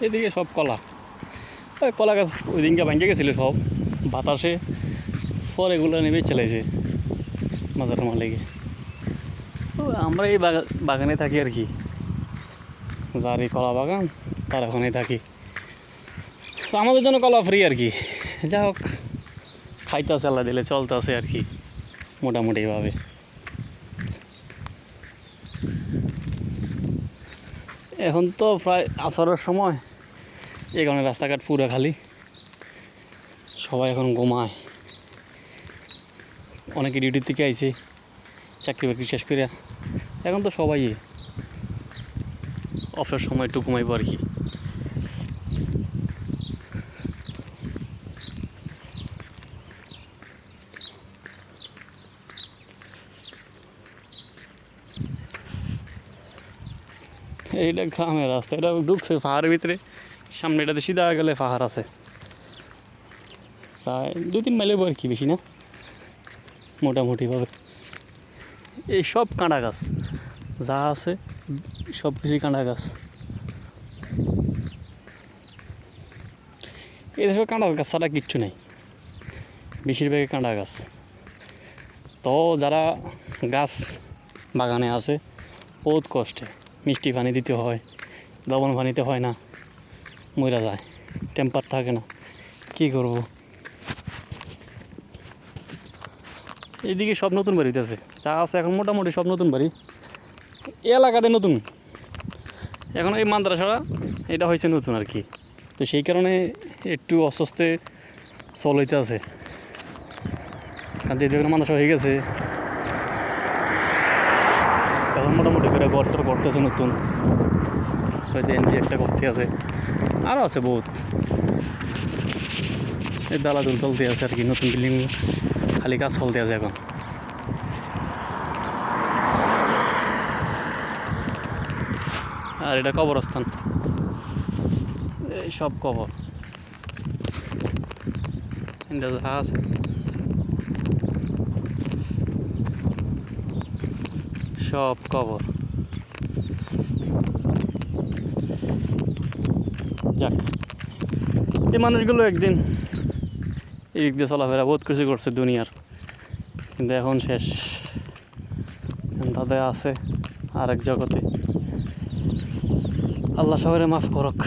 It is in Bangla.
এদিকে সব কলা। ওই কলা গাছ ওই দিনকে ভাঙে গেছিল সব, বাতাসে। ফল এগুলো নেমে চালাইছে বাজার মালিকে। তো আমরা এই বাগা- বাগানে থাকি আর কি। যার এই কলা বাগান, তার ওখানেই থাকি। তো আমাদের জন্য কলা ফ্রি আর কি। যা হোক খাইতে খাইতেছে আল্লাহ দিলে, চলতেছে আর কি, মোটামুটিভাবে। এখন তো প্রায় আসরের সময়। এখানে রাস্তাঘাট পুরো খালি। সবাই এখন ঘুমায়। অনেকে ডিউটির থেকে আইছে, চাকরি বাকরি শেষ করে। এখন তো সবাই অফের সময় একটু ঘুমাইব আর কি। এইটা গ্রামের রাস্তা, এটা ঢুকছে পাহাড়ের ভিতরে। সামনে এটাতে সিধা গেলে পাহাড় আছে। প্রায় দু তিন মাইলের আর কি বেশি না, মোটামুটিভাবে। এই সব কাঁটা গাছ, যা আছে, সব কিছুই কাঁটা গাছ। এই দেশে কাঁটা গাছ ছাড়া কিচ্ছু নেই। বেশিরভাগই কাঁটা গাছ। তো যারা গাছ বাগানে আছে, বহুত কষ্টে। মিষ্টি পানি দিতে হয়, লবণ পানিতে হয় না মরা যায়, টেম্পার থাকে না, কি করব? এইদিকে সব নতুন বাড়ি আছে যা আছে এখন মোটামুটি সব নতুন বাড়ি। এলাকাটা নতুন। এখন এই মান্দ্রাসাড়া এটা হয়েছে নতুন আর কি। তো সেই কারণে একটু অস্বস্তে চল হইতে আছে কারণ যেহেতু মাদ্রাসা হয়ে গেছে এখন মোটামুটি করে গড়টর করতেছে নতুন। হয়তো এনজি একটা করতে আছে। আরও আছে বহুত। এই দালাদুল চলতে আছে আর কি, নতুন বিল্ডিং খালি কাজ চলতে আছে এখন। আর এটা কবরস্থান। এই সব কবর। এটা যা আছে। সব কবর। যাক, এই মানুষগুলো একদিন এই দিক দিয়ে চলাফেরা বহুত কিছু করছে দুনিয়ার। কিন্তু এখন শেষ। তাদের আছে আরেক জগতে। আল্লাহ সবাই মাফ করক।